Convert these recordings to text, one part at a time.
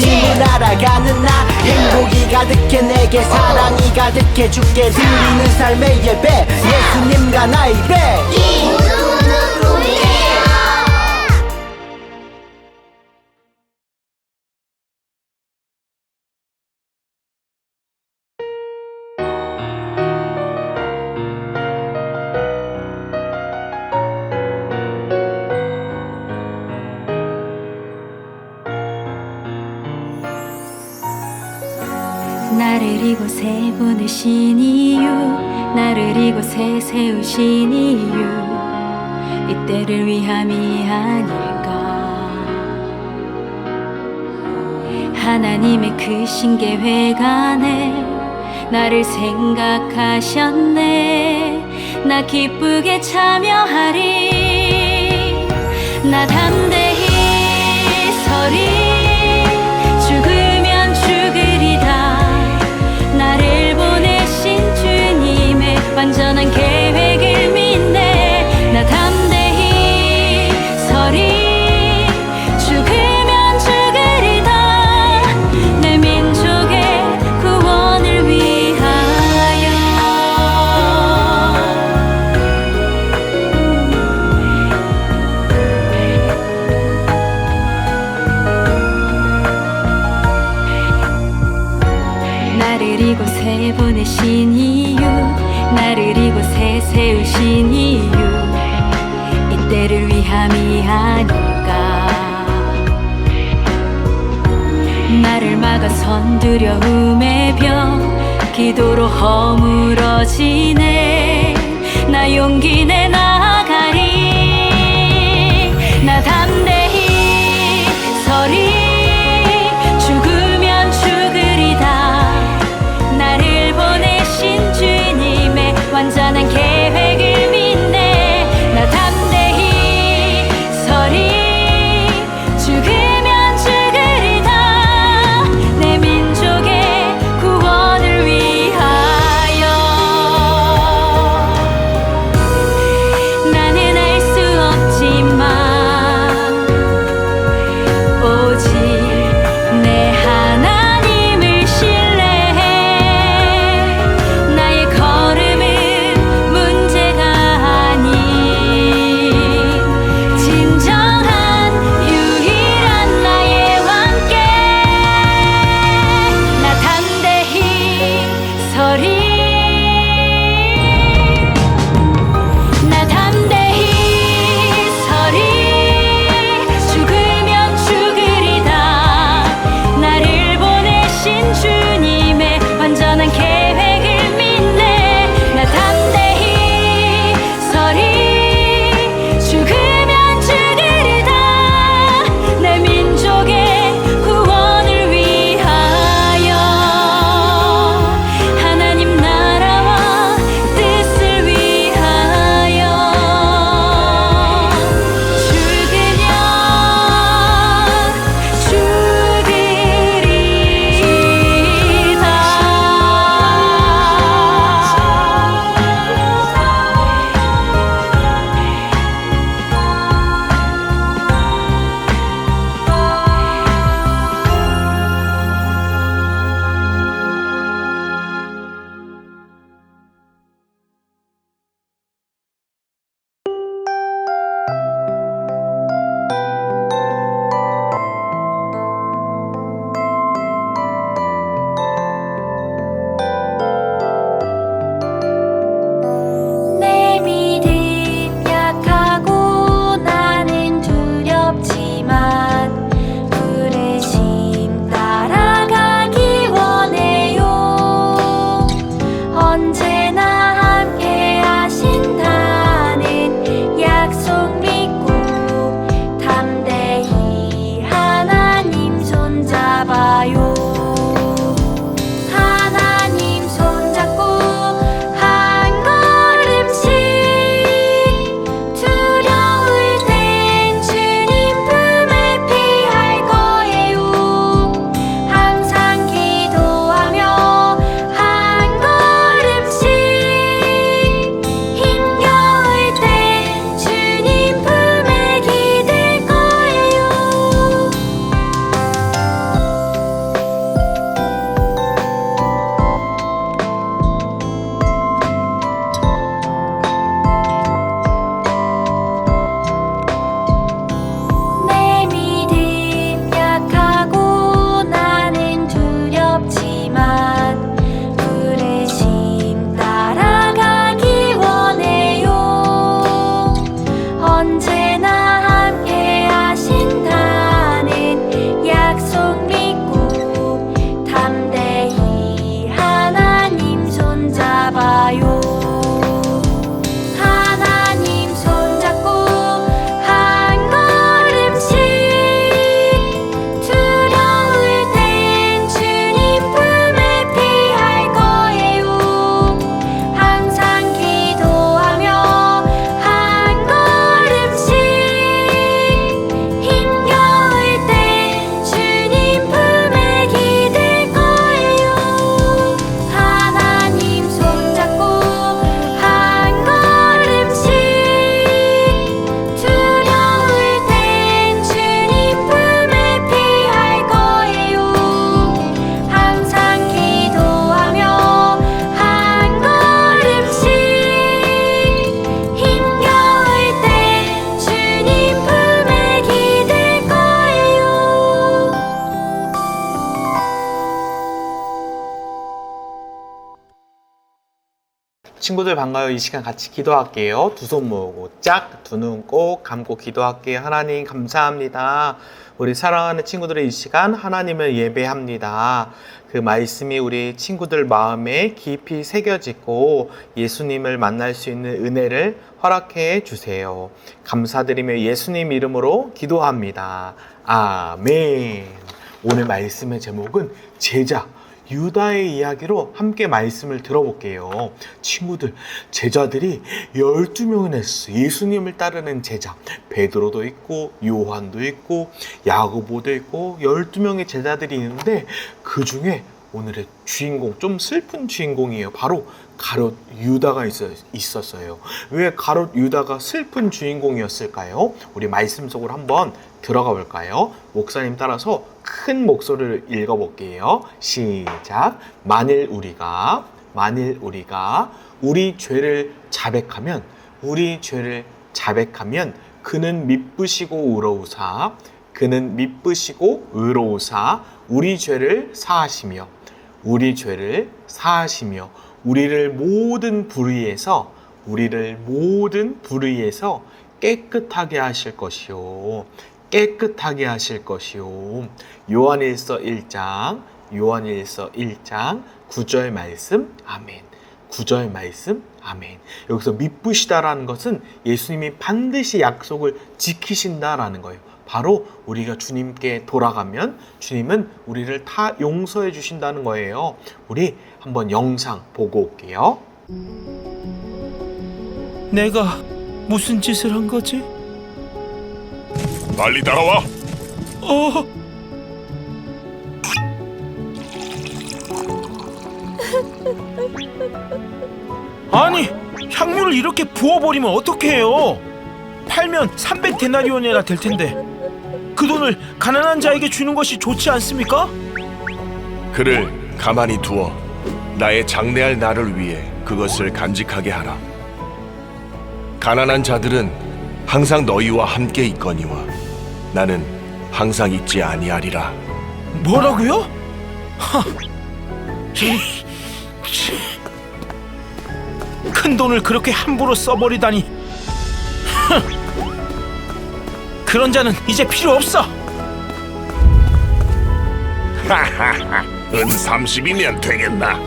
삶 믿음이 자라고 예수님을 알아가는 나 행복이 가득해 내게 사랑이 가득해 주께 드리는 삶의 예배 예수님과 나의 배 나를 이곳에 보내신 이유 나를 이곳에 세우신 이유 이때를 위함이 아닐까. 하나님의 크신 계획 안에 나를 생각하셨네. 나 기쁘게 참여하리. 나 담대히 서리 세우신 이유. 이때를 위함이 아닐까. 나를 막아선 두려움의 병 기도로 허물어지네. 나 용기 내나 친구들 반가워요. 이 시간 같이 기도할게요. 두 손 모으고 짝, 두 눈 꼭 감고 기도할게요. 하나님 감사합니다. 우리 사랑하는 친구들의 이 시간 하나님을 예배합니다. 그 말씀이 우리 친구들 마음에 깊이 새겨지고 예수님을 만날 수 있는 은혜를 허락해 주세요. 감사드리며 예수님 이름으로 기도합니다. 아멘. 오늘 말씀의 제목은 제자. 유다의 이야기로 함께 말씀을 들어볼게요. 친구들, 제자들이 12명이나 있어. 예수님을 따르는 제자. 베드로도 있고, 요한도 있고, 야고보도 있고, 12명의 제자들이 있는데, 그 중에 오늘의 주인공, 좀 슬픈 주인공이에요. 바로 가롯 유다가 있었- 있었어요. 왜 가롯 유다가 슬픈 주인공이었을까요? 우리 말씀 속으로 한번 들어가 볼까요? 목사님 따라서 큰 목소리를 읽어 볼게요. 시작. 만일 우리가, 만일 우리가 우리 죄를 자백하면, 우리 죄를 자백하면 그는 미쁘시고 의로우사, 그는 미쁘시고 의로우사 우리 죄를 사하시며, 우리 죄를 사하시며, 우리를 모든 불의에서, 우리를 모든 불의에서 깨끗하게 하실 것이요. 깨끗하게 하실 것이요. 요한일서 1장, 요한일서 1장 9절 말씀. 아멘. 9절 말씀. 아멘. 여기서 미쁘시다라는 것은 예수님이 반드시 약속을 지키신다라는 거예요. 바로 우리가 주님께 돌아가면 주님은 우리를 다 용서해 주신다는 거예요. 우리 한번 영상 보고 올게요. 내가 무슨 짓을 한 거지? 빨리 따라와. 어? 아니, 향료를 이렇게 부어버리면 어떡해요? 팔면 300데나리온이나 될 텐데 그 돈을 가난한 자에게 주는 것이 좋지 않습니까? 그를 가만히 두어 나의 장래할 나를 위해 그것을 간직하게 하라. 가난한 자들은 항상 너희와 함께 있거니와 나는 항상 있지 아니하리라. 뭐라고요? 하, 큰 돈을 그렇게 함부로 써버리다니. 흥. 그런 자는 이제 필요 없어. 은 30이면 되겠나?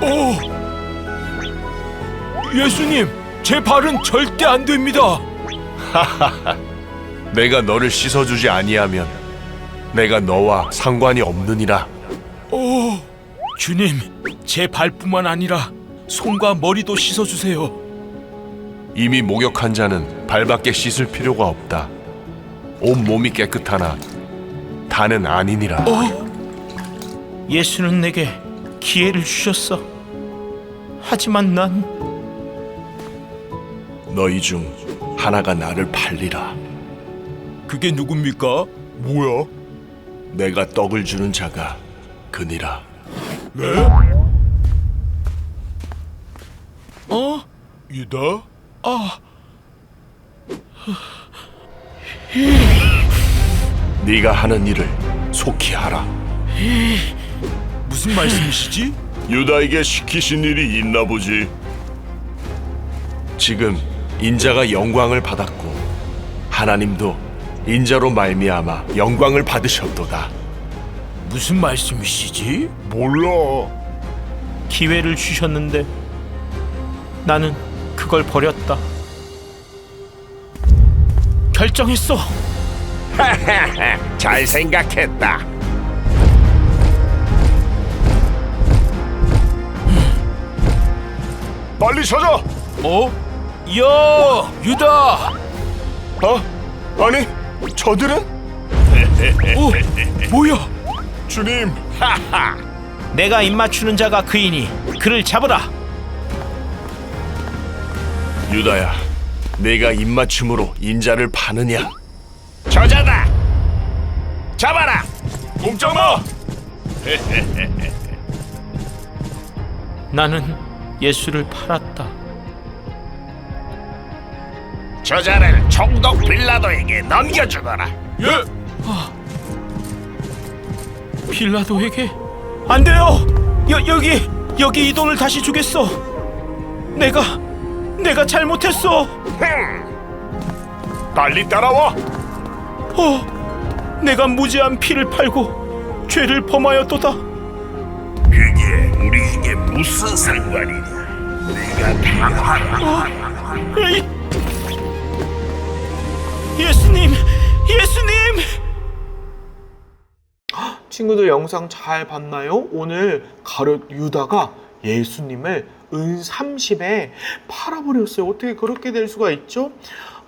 오, 예수님, 제 발은 절대 안 됩니다. 내가 너를 씻어주지 아니하면 내가 너와 상관이 없느니라. 오, 주님, 제 발뿐만 아니라 손과 머리도 씻어주세요. 이미 목욕한 자는 발밖에 씻을 필요가 없다. 온 몸이 깨끗하나 다는 아니니라. 예수는 내게 기회를 주셨어. 하지만 난 너희 중 하나가 나를 팔리라. 그게 누굽니까? 뭐야? 내가 떡을 주는 자가 그니라. 어? 유다? 아, 네가 하는 일을 속히 하라. 무슨 말씀이시지? 유다에게 시키신 일이 있나 보지. 지금 인자가 영광을 받았고 하나님도 인자로 말미암아 영광을 받으셨도다. 무슨 말씀이시지? 몰라. 기회를 주셨는데 나는 그걸 버렸다. 결정했어. 잘 생각했다. 빨리 찾아. 어? 야, 유다. 어? 아니, 저들은? 어, 뭐야? 주님. 내가 입맞추는 자가 그이니 그를 잡으라. 유다야, 내가 입맞춤으로 인자를 파느냐? 저자다. 잡아라. 꼼짝 마. 나는 예수를 팔았다. 저자를 총독 빌라도에게 넘겨주거라. 예. 빌라도에게 안 돼요. 여, 여기 여기 이 돈을 다시 주겠어. 내가 내가 잘못했어. 빨리 따라와. 어, 내가 무지한 피를 팔고 죄를 범하였도다. 그게 우리에게 무슨 상관이냐? 내가 당하라. 에이! 예수님, 예수님! 친구들 영상 잘 봤나요? 오늘 가룟 유다가 예수님을 은 30에 팔아버렸어요. 어떻게 그렇게 될 수가 있죠?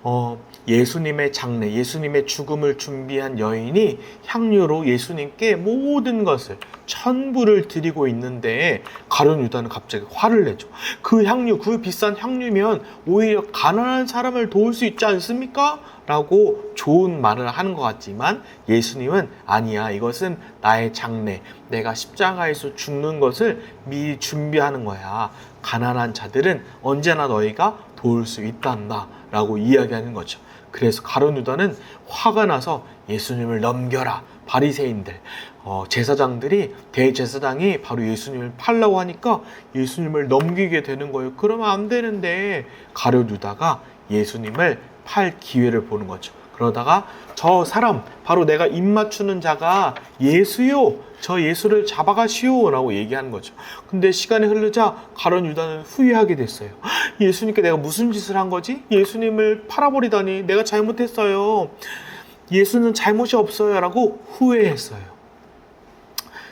어, 예수님의 장례, 예수님의 죽음을 준비한 여인이 향유로 예수님께 모든 것을 천부를 드리고 있는데 가룟 유다는 갑자기 화를 내죠. 그 향유, 그 비싼 향유면 오히려 가난한 사람을 도울 수 있지 않습니까? 라고 좋은 말을 하는 것 같지만 예수님은 아니야. 이것은 나의 장례. 내가 십자가에서 죽는 것을 미리 준비하는 거야. 가난한 자들은 언제나 너희가 도울 수 있단다. 라고 이야기하는 거죠. 그래서 가룟 유다는 화가 나서 예수님을 넘겨라. 바리새인들, 어, 제사장들이 대제사장이 바로 예수님을 팔라고 하니까 예수님을 넘기게 되는 거예요. 그러면 안 되는데 가룟 유다가 예수님을 팔 기회를 보는 거죠. 그러다가 저 사람 바로 내가 입 맞추는 자가 예수요. 저 예수를 잡아가시오라고 얘기하는 거죠. 근데 시간이 흐르자 가론 유다는 후회하게 됐어요. 예수님께 내가 무슨 짓을 한 거지? 예수님을 팔아버리다니 내가 잘못했어요. 예수는 잘못이 없어요라고 후회했어요.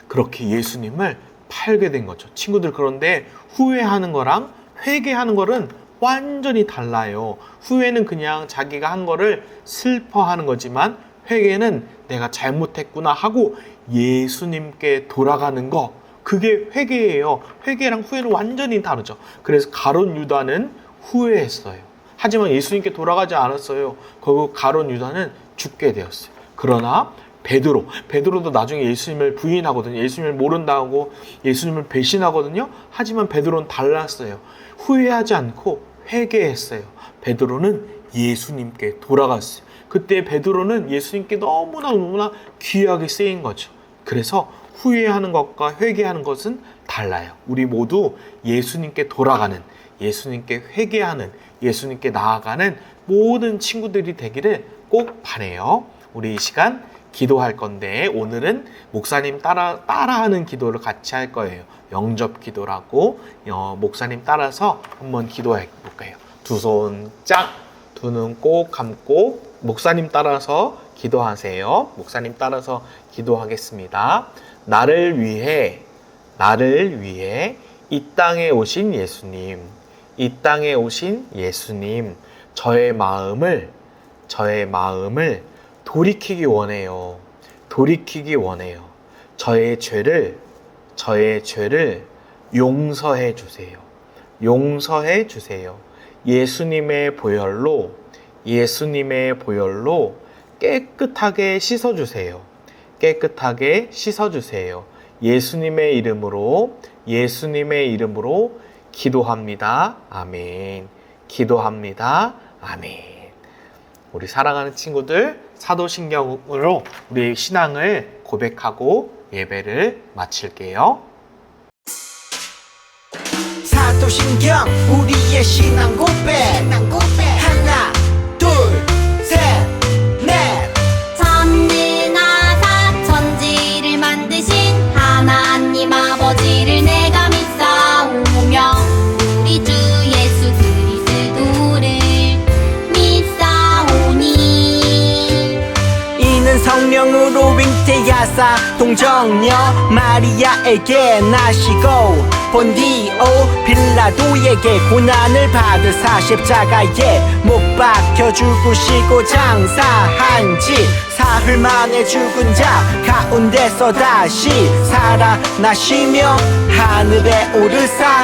그렇게 예수님을 팔게 된 거죠. 친구들 그런데 후회하는 거랑 회개하는 거는 완전히 달라요. 후회는 그냥 자기가 한 거를 슬퍼하는 거지만 회개는 내가 잘못했구나 하고 예수님께 돌아가는 거 그게 회개예요. 회개랑 후회는 완전히 다르죠. 그래서 가론 유다는 후회했어요. 하지만 예수님께 돌아가지 않았어요. 결국 가론 유다는 죽게 되었어요. 그러나 베드로, 베드로도 나중에 예수님을 부인하거든요. 예수님을 모른다고 예수님을 배신하거든요. 하지만 베드로는 달랐어요. 후회하지 않고 회개했어요. 베드로는 예수님께 돌아갔어요. 그때 베드로는 예수님께 너무나 너무나 귀하게 쓰인 거죠. 그래서 후회하는 것과 회개하는 것은 달라요. 우리 모두 예수님께 돌아가는, 예수님께 회개하는, 예수님께 나아가는 모든 친구들이 되기를 꼭 바래요. 우리 이 시간 기도할 건데 오늘은 목사님 따라 따라하는 기도를 같이 할 거예요. 영접 기도라고 어, 목사님 따라서 한번 기도해 볼게요. 두 손 짝, 두 눈 꼭 감고 목사님 따라서 기도하세요. 목사님 따라서 기도하겠습니다. 나를 위해 나를 위해 이 땅에 오신 예수님, 이 땅에 오신 예수님, 저의 마음을 저의 마음을 돌이키기 원해요. 돌이키기 원해요. 저의 죄를, 저의 죄를 용서해 주세요. 용서해 주세요. 예수님의 보혈로, 예수님의 보혈로 깨끗하게 씻어 주세요. 깨끗하게 씻어 주세요. 예수님의 이름으로, 예수님의 이름으로 기도합니다. 아멘. 기도합니다. 아멘. 우리 사랑하는 친구들 사도신경으로 우리의 신앙을 고백하고 예배를 마칠게요. 사도신경 우리의 신앙 고백 하나 잉태하사 동정녀 마리아에게 나시고 본디오 빌라도에게 고난을 받으사 십자가에 못 박혀 죽으시고 장사한 지 사흘 만에 죽은 자 가운데서 다시 살아나시며 하늘에 오르사